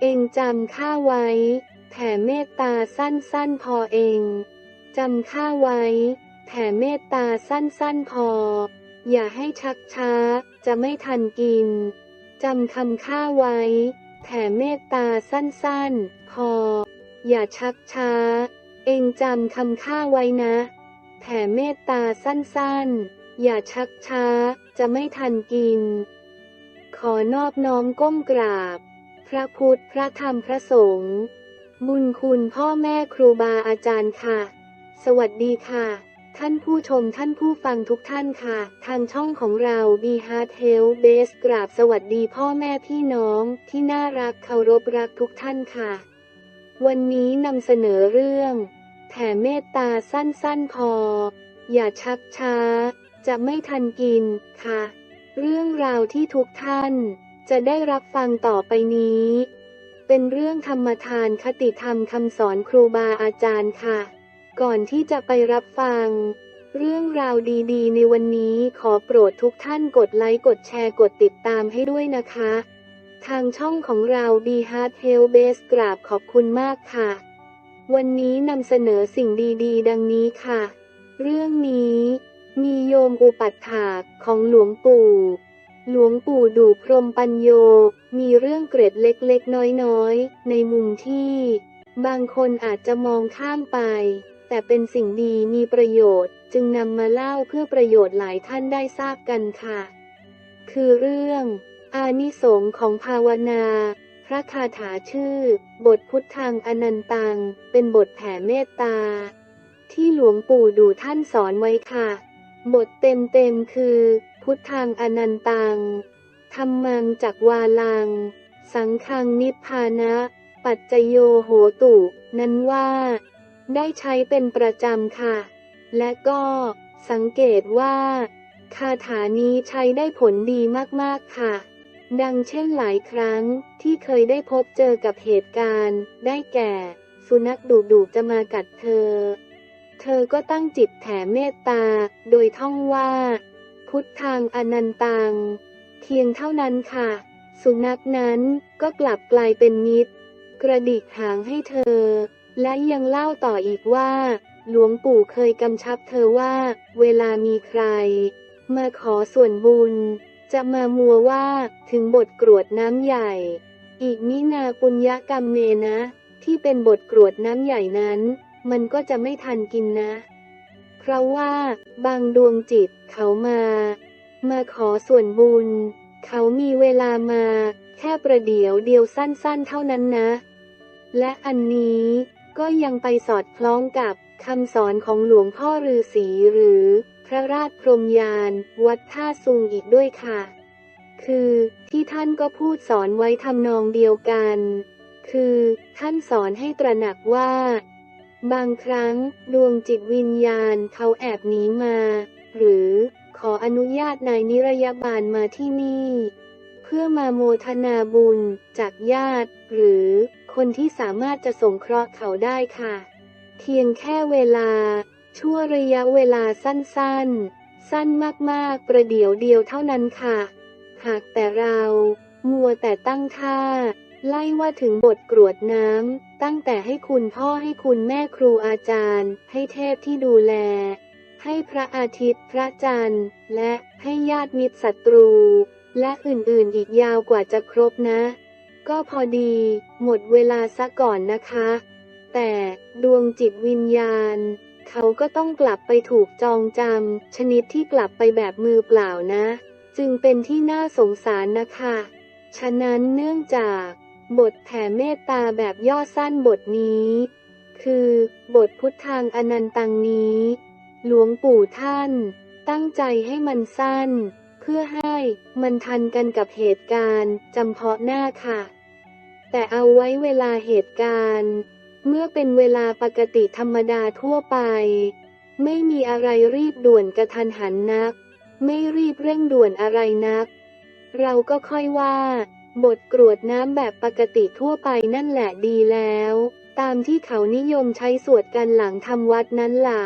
เองจำข้าไว้ แผ่เมตตาสั้นๆพอเองจำข้าไว้ แผ่เมตตาสั้นๆพอ อย่าให้ชักช้า จะไม่ทันกินจำคำข้าไว้ แผ่เมตตาสั้นๆ พอ อย่าชักช้า เองจำคำข้าไว้นะ แผ่เมตตาสั้นๆ อย่าชักช้า จะไม่ทันกิน ขอนอบน้อมก้มกราบ พระพุทธ พระธรรม พระสงฆ์ บุญคุณพ่อแม่ครูบาอาจารย์ค่ะ สวัสดีค่ะ ท่านผู้ชมท่านผู้ฟังทุกท่านค่ะ ทางช่องของเรา b e Heart Health Base กราบสวัสดีพ่อแม่พี่น้องที่น่ารักเคารพรักทุกท่านค่ะ วันนี้นำเสนอเรื่อง แผ่เมตตาสั้นๆพอ อย่าชักช้า จะไม่ทันกินค่ะ เรื่องราวที่ทุกท่าน จะได้รับฟังต่อไปนี้ เป็นเรื่องธรรมทานคติธรรมคำสอนครูบาอาจารย์ค่ะ ก่อนที่จะไปรับฟัง เรื่องราวดีๆ ในวันนี้ขอโปรดทุกท่านกดไลค์กดแชร์กดติดตามให้ด้วยนะคะ ทางช่องของเรา b Heart h e l Base กราบขอบคุณมากค่ะ วันนี้นำเสนอสิ่งดีๆ ดังนี้ค่ะ เรื่องนี้มีโยมอุปัฏฐากของหลวงปู่ หลวงปู่ดูพรมปัญโย มีเรื่องเกร็ดเล็กๆ น้อยๆ ในมุมที่ บางคนอาจจะมองข้ามไป แต่เป็นสิ่งดีมีประโยชน์ จึงนำมาเล่าเพื่อประโยชน์หลายท่านได้ทราบกันค่ะ คือเรื่อง อานิสงของภาวนา พระคาถาชื่อ บทพุทธังอนันตัง เป็นบทแผ่เมตตา ที่หลวงปู่ดูท่านสอนไว้ค่ะ บทเต็มๆคือ พุทธังอนันตังธรรมังจักวาลัง สังฆังนิพพานะ ปัจจโยโหตุ นั้นว่า ได้ใช้เป็นประจำค่ะ และก็สังเกตว่า คาถานี้ใช้ได้ผลดีมากๆค่ะ ดังเช่นหลายครั้งที่เคยได้พบเจอกับเหตุการณ์ ได้แก่ สุนัขดุดุจะมากัดเธอ เธอก็ตั้งจิตแผ่เมตตา โดยท่องว่า พุทธังอนันตัง เพียงเท่านั้นค่ะ สุนัขนั้นก็กลับกลายเป็นมิตร กระดิกหางให้เธอ และยังเล่าต่ออีกว่า หลวงปู่เคยกำชับเธอว่า เวลามีใคร มาขอส่วนบุญ จะมามัวว่าถึงบทกรวดน้ำใหญ่ อีกมินาปุญญกรรมเมนะ ที่เป็นบทกรวดน้ำใหญ่นั้น มันก็จะไม่ทันกินนะ เพราะว่า บางดวงจิตเขามา มาขอส่วนบุญ เขามีเวลามา แค่ประเดี๋ยวเดียวสั้นๆเท่านั้นนะ และอันนี้ก็ยังไปสอดคล้องกับคำสอนของหลวงพ่อฤาษีหรือ พระราชพรมยาน วัดท่าซุงอีกด้วยค่ะ คือที่ท่านก็พูดสอนไว้ทำนองเดียวกัน คือท่านสอนให้ตระหนักว่า บางครั้ง ดวงจิตวิญญาณเขาแอบหนีมา หรือขออนุญาตนายนิรยาบาลมาที่นี่ เพื่อมาโมทนาบุญจากญาติ หรือคนที่สามารถจะสงเคราะห์เขาได้ค่ะ เพียงแค่เวลา ชั่วระยะเวลาสั้นๆ สั้นมากๆ ประเดี๋ยวเดียวเท่านั้นค่ะ หากแต่เรา มัวแต่ตั้งท่า ไล่ว่าถึงบทกรวดน้ำ ตั้งแต่ให้คุณพ่อให้คุณแม่ครูอาจารย์ ให้เทพที่ดูแล ให้พระอาทิตย์ พระจันทร์ และให้ญาติมิตรศัตรู และอื่นๆอีกยาวกว่าจะครบนะ ก็พอดี หมดเวลาซะก่อนนะคะ แต่ดวงจิตวิญญาณ เขาก็ต้องกลับไปถูกจองจำชนิดที่กลับไปแบบมือเปล่านะ จึงเป็นที่น่าสงสารนะคะ ฉะนั้นเนื่องจาก บทแผ่เมตตาแบบย่อสั้นบทนี้ คือ บทพุทธังอนันตังนี้ หลวงปู่ท่าน ตั้งใจให้มันสั้น เพื่อให้มันทันกันกับเหตุการณ์จำเพาะหน้าค่ะ แต่เอาไว้เวลาเหตุการณ์ เมื่อเป็นเวลาปกติธรรมดาทั่วไป ไม่มีอะไรรีบด่วนกระทันหันนัก ไม่รีบเร่งด่วนอะไรนัก เราก็ค่อยว่า บทกรวดน้ำแบบปกติทั่วไปนั่นแหละดีแล้ว ตามที่เขานิยมใช้สวดกันหลังทำวัดนั้นล่ะ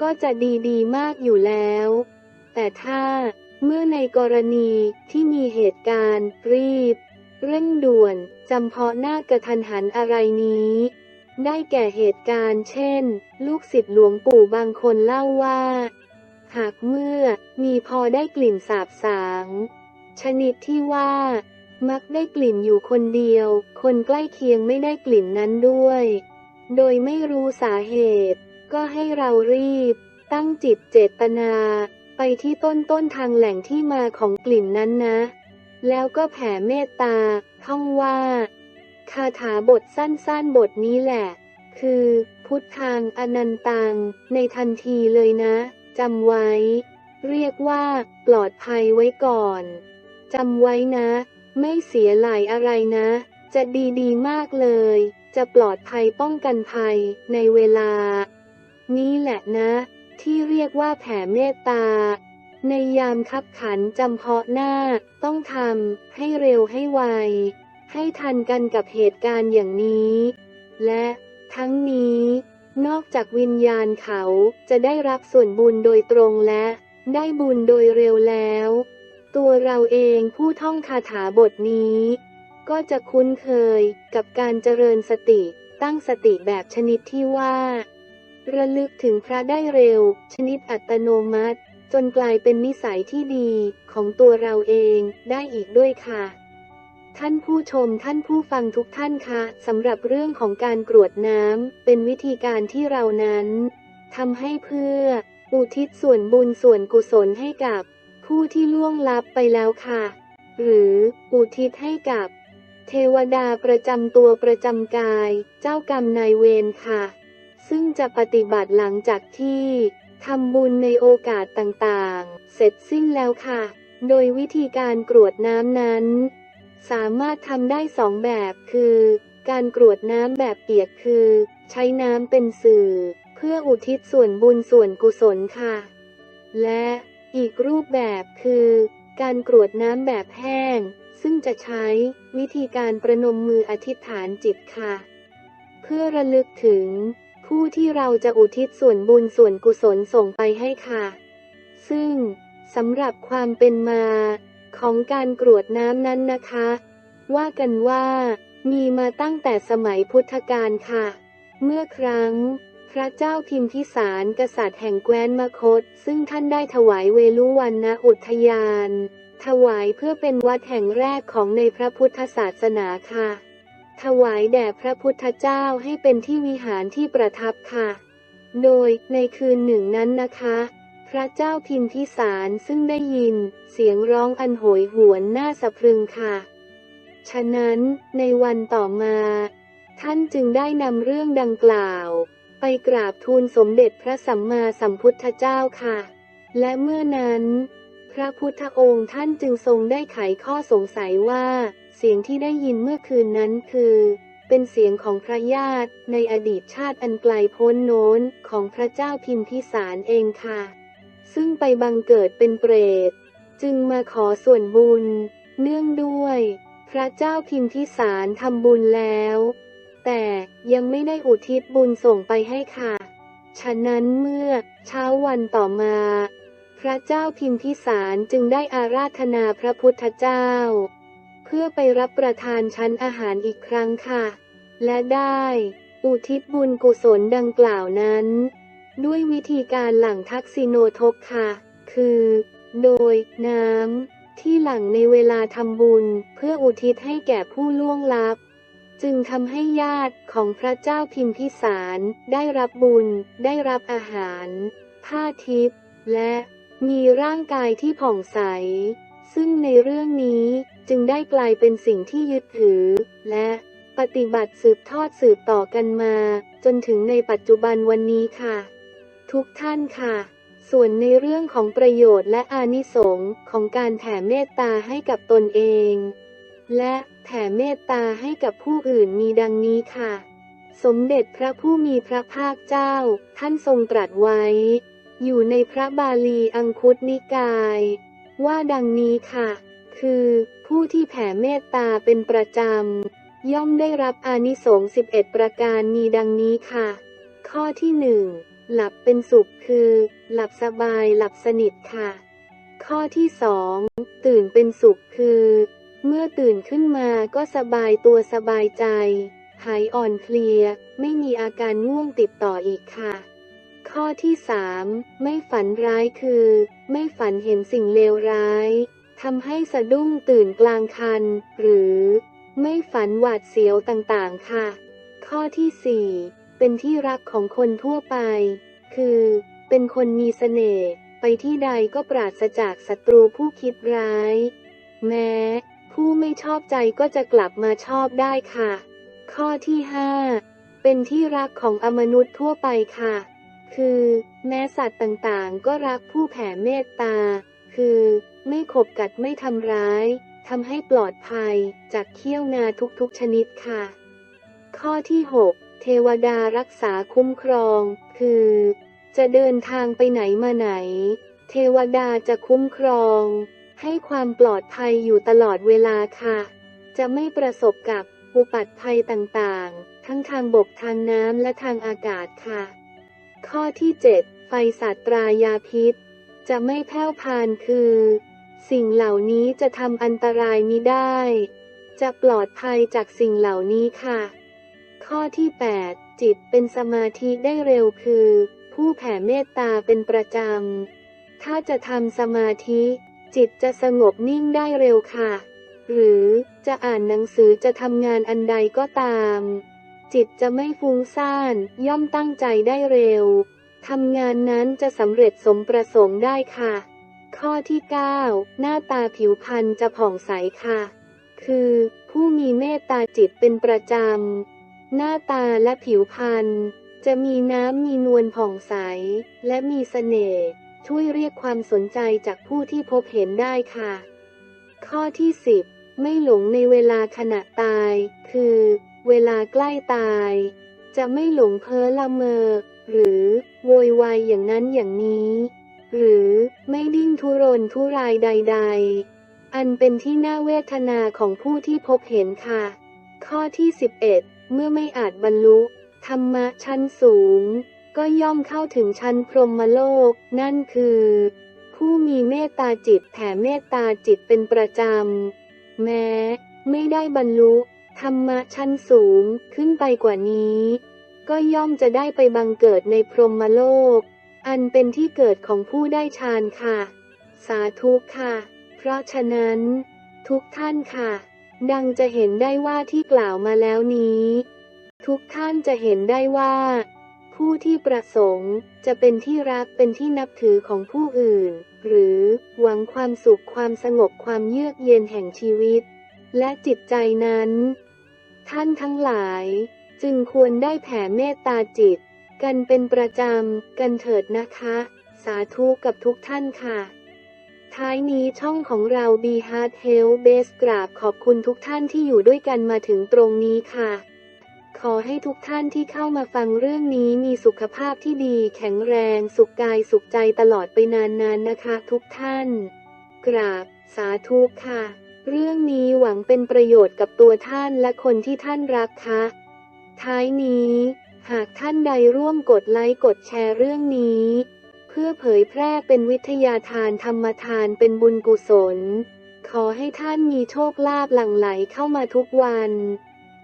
ก็จะดีดีมากอยู่แล้ว แต่ถ้าเมื่อในกรณีที่มีเหตุการณ์รีบ เร่งด่วนจำเพาะหน้ากระทันหันอะไรนี้ ได้แก่เหตุการณ์เช่น ลูกศิษย์หลวงปู่บางคนเล่าว่า หากเมื่อมีพอได้กลิ่นสาบสาง ชนิดที่ว่า มักได้กลิ่นอยู่คนเดียว คนใกล้เคียงไม่ได้กลิ่นนั้นด้วย โดยไม่รู้สาเหตุ ก็ให้เรารีบ ตั้งจิตเจตนา ไปที่ต้นต้นทางแหล่งที่มาของกลิ่นนั้นนะ แล้วก็แผ่เมตตา ท่องว่า คาถาบทสั้นๆบทนี้แหละ คือ พุทธังอนันตัง ในทันทีเลยนะ จำไว้ เรียกว่า ปลอดภัยไว้ก่อน จำไว้นะ ไม่เสียหลายอะไรนะ จะดีดีมากเลย จะปลอดภัยป้องกันภัยในเวลา นี้แหละนะ ที่เรียกว่าแผ่เมตตา ในยามคับขันจำเพาะหน้า ต้องทำให้เร็วให้ไว ให้ทันกันกับเหตุการณ์อย่างนี้ และทั้งนี้นอกจากวิญญาณเขาจะได้รับส่วนบุญโดยตรงและ ได้บุญโดยเร็วแล้ว ตัวเราเองผู้ท่องคาถาบทนี้ ก็จะคุ้นเคยกับการเจริญสติตั้งสติแบบชนิดที่ว่า ระลึกถึงพระได้เร็ว ชนิดอัตโนมัติ จนกลายเป็นนิสัยที่ดีของตัวเราเองได้อีกด้วยค่ะ ท่านผู้ชมท่านผู้ฟังทุกท่านคะสำหรับเรื่องของการกรวดน้ำเป็นวิธีการที่เรานั้นทำให้เพื่ออุทิศส่วนบุญส่วนกุศลให้กับ ผู้ที่ล่วงลับไปแล้วค่ะ หรืออุทิศให้กับ เทวดาประจำตัวประจำกาย เจ้ากรรมนายเวรค่ะ ซึ่งจะปฏิบัติหลังจากที่ทำบุญในโอกาสต่างๆ เสร็จสิ้นแล้วค่ะ โดยวิธีการกรวดน้ำนั้น สามารถทำได้สองแบบคือ การกรวดน้ำแบบเปียกคือ ใช้น้ำเป็นสื่อ เพื่ออุทิศส่วนบุญส่วนกุศลค่ะ และ อีกรูปแบบคือ การกรวดน้ำแบบแห้ง ซึ่งจะใช้วิธีการประนมมืออธิษฐานจิตค่ะ เพื่อระลึกถึง ผู้ที่เราจะอุทิศส่วนบุญส่วนกุศลส่งไปให้ค่ะ ซึ่งสำหรับความเป็นมาของการกรวดน้ำนั้นนะคะ ว่ากันว่ามีมาตั้งแต่สมัยพุทธกาลค่ะ เมื่อครั้ง ระเจ้าพิมพิสารกษัตริย์แห่งแคว้นมคต ซึ่งท่านได้ถวายเวลุวันนะอุทยาน ถวายเพื่อเป็นวัดแห่งแรกของในพระพุทธศาสนาค่ะ ถวายแด่พระพุทธเจ้าให้เป็นที่วิหารที่ประทับค่ะ โดยในคืนหนึ่งนั้นนะคะ พระเจ้าพิมพิสารซึ่งได้ยิน เสียงร้องอันโหยหวนน่าสะพรึงค่ะ ฉะนั้นในวันต่อมา ท่านจึงได้นำเรื่องดังกล่าว ไปกราบทูลสมเด็จพระสัมมาสัมพุทธเจ้าค่ะ และเมื่อนั้น พระพุทธองค์ท่านจึงทรงได้ไขข้อสงสัยว่า เสียงที่ได้ยินเมื่อคืนนั้นคือ เป็นเสียงของพระญาติในอดีตชาติอันไกลโพ้นโน้นของพระเจ้าพิมพิสารเองค่ะ ซึ่งไปบังเกิดเป็นเปรต จึงมาขอส่วนบุญ เนื่องด้วย พระเจ้าพิมพิสารทำบุญแล้ว แต่ยังไม่ได้อุทิศบุญส่งไปให้ค่ะ ฉะนั้นเมื่อเช้าวันต่อมา พระเจ้าพิมพิสารจึงได้อาราธนาพระพุทธเจ้า เพื่อไปรับประทานชั้นอาหารอีกครั้งค่ะ และได้อุทิศบุญกุศลดังกล่าวนั้น ด้วยวิธีการหลั่งทักษิโนทกค่ะ คือ โดยน้ำที่หลั่งในเวลาทำบุญเพื่ออุทิศให้แก่ผู้ล่วงลับ จึงทำให้ญาติของพระเจ้าพิมพิสารได้รับบุญ ได้รับอาหาร ผ้าทิพย์และมีร่างกายที่ผ่องใส ซึ่งในเรื่องนี้จึงได้กลายเป็นสิ่งที่ยึดถือ และปฏิบัติสืบทอดสืบต่อกันมา จนถึงในปัจจุบันวันนี้ค่ะ ทุกท่านค่ะ ส่วนในเรื่องของประโยชน์และอานิสงส์ของการแผ่เมตตาให้กับตนเอง และแผ่เมตตาให้กับผู้อื่นมีดังนี้ค่ะ สมเด็จพระผู้มีพระภาคเจ้า ท่านทรงตรัสไว้ อยู่ในพระบาลีอังคุตนิกาย ว่าดังนี้ค่ะ คือผู้ที่แผ่เมตตาเป็นประจำ ย่อมได้รับอานิสงส์11 ประการมีดังนี้ค่ะ ข้อที่หนึ่งหลับเป็นสุขคือ หลับสบายหลับสนิทค่ะ ข้อที่สองตื่นเป็นสุขคือ เมื่อตื่นขึ้นมาก็สบายตัวสบายใจ หายอ่อนเพลีย ไม่มีอาการง่วงติดต่ออีกค่ะ ข้อที่ 3 ไม่ฝันร้ายคือ ไม่ฝันเห็นสิ่งเลวร้ายทำให้สะดุ้งตื่นกลางคัน หรือ ไม่ฝันหวาดเสียวต่างๆค่ะ ข้อที่ 4 เป็นที่รักของคนทั่วไป คือ เป็นคนมีเสน่ห์ไปที่ใดก็ปราศจากศัตรูผู้คิดร้าย แม้ ผู้ไม่ชอบใจก็จะกลับมาชอบได้ค่ะ ข้อที่ 5 เป็นที่รักของอมนุษย์ทั่วไปค่ะ คือ แม้สัตว์ต่างๆ ก็รักผู้แผ่เมตตา คือ ไม่ขบกัดไม่ทำร้ายทำให้ปลอดภัยจากเขี้ยวงาทุกๆชนิดค่ะ ข้อที่ 6 เทวดารักษาคุ้มครอง คือ จะเดินทางไปไหนมาไหน เทวดาจะคุ้มครอง ให้ความปลอดภัยอยู่ตลอดเวลาค่ะ จะไม่ประสบกับอุปัตภัยต่างๆ ทั้งทางบกทางน้ำและทางอากาศค่ะ ข้อที่ 7 ไฟสาตรายาพิษ จะไม่แผ่วพานคือ สิ่งเหล่านี้จะทำอันตรายมิได้ จะปลอดภัยจากสิ่งเหล่านี้ค่ะ ข้อที่ 8 จิตเป็นสมาธิได้เร็วคือ ผู้แผ่เมตตาเป็นประจำ ถ้าจะทำสมาธิ จิตจะสงบนิ่งได้เร็วค่ะ หรือจะอ่านหนังสือจะทำงานอันใดก็ตาม จิตจะไม่ฟุ้งซ่าน ย่อมตั้งใจได้เร็วทำงานนั้นจะสำเร็จสมประสงค์ได้ค่ะ ข้อที่ 9 หน้าตาผิวพรรณจะผ่องใสค่ะ คือ ผู้มีเมตตาจิตเป็นประจำ หน้าตาและผิวพรรณจะมีน้ำมีนวลผ่องใส และมีเสน่ห์ ช่วยเรียกความสนใจจากผู้ที่พบเห็นได้ค่ะ ข้อที่ 10 ไม่หลงในเวลาขณะตาย คือ เวลาใกล้ตาย จะไม่หลงเพ้อละเมอ หรือโวยวายอย่างนั้นอย่างนี้ หรือไม่ดิ้นทุรนทุรายใด ๆ อันเป็นที่น่าเวทนาของผู้ที่พบเห็นค่ะ ข้อที่ 11 เมื่อไม่อาจบรรลุธรรมะชั้นสูง ก็ย่อมเข้าถึงชั้นพรหมโลก นั่นคือ ผู้มีเมตตาจิตแผ่เมตตาจิตเป็นประจำ แม้ ไม่ได้บรรลุธรรมะชั้นสูงขึ้นไปกว่านี้ ก็ย่อมจะได้ไปบังเกิดในพรหมโลก อันเป็นที่เกิดของผู้ได้ฌานค่ะ สาธุค่ะ เพราะฉะนั้น ทุกท่านค่ะ ดังจะเห็นได้ว่าที่กล่าวมาแล้วนี้ ทุกท่านจะเห็นได้ว่า ผู้ที่ประสงค์จะเป็นที่รักเป็นที่นับถือของผู้อื่น หรือหวังความสุขความสงบความเยือกเย็นแห่งชีวิต และจิตใจนั้น ท่านทั้งหลาย จึงควรได้แผ่เมตตาจิต กันเป็นประจำ กันเถิดนะคะ สาธุกับทุกท่านค่ะท้ายนี้ช่องของเรา Be Heart Health Base กราบขอบคุณทุกท่านที่อยู่ด้วยกันมาถึงตรงนี้ค่ะ ขอให้ทุกท่านที่เข้ามาฟังเรื่องนี้มีสุขภาพที่ดี แข็งแรง สุขกายสุขใจตลอดไปนานๆนนะคะ ทุกท่าน กราบ สาธุค่ะ เรื่องนี้หวังเป็นประโยชน์กับตัวท่านและคนที่ท่านรักค่ะท้ายนี้ หากท่านใดร่วมกดไลค์กดแชร์เรื่องนี้ เพื่อเผยแพร่เป็นวิทยาทานธรรมทานเป็นบุญกุศล ขอให้ท่านมีโชคลาภหลั่งไหลเข้ามาทุกวัน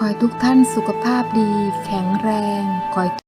ขอให้ทุกท่านสุขภาพดี แข็งแรงขอให้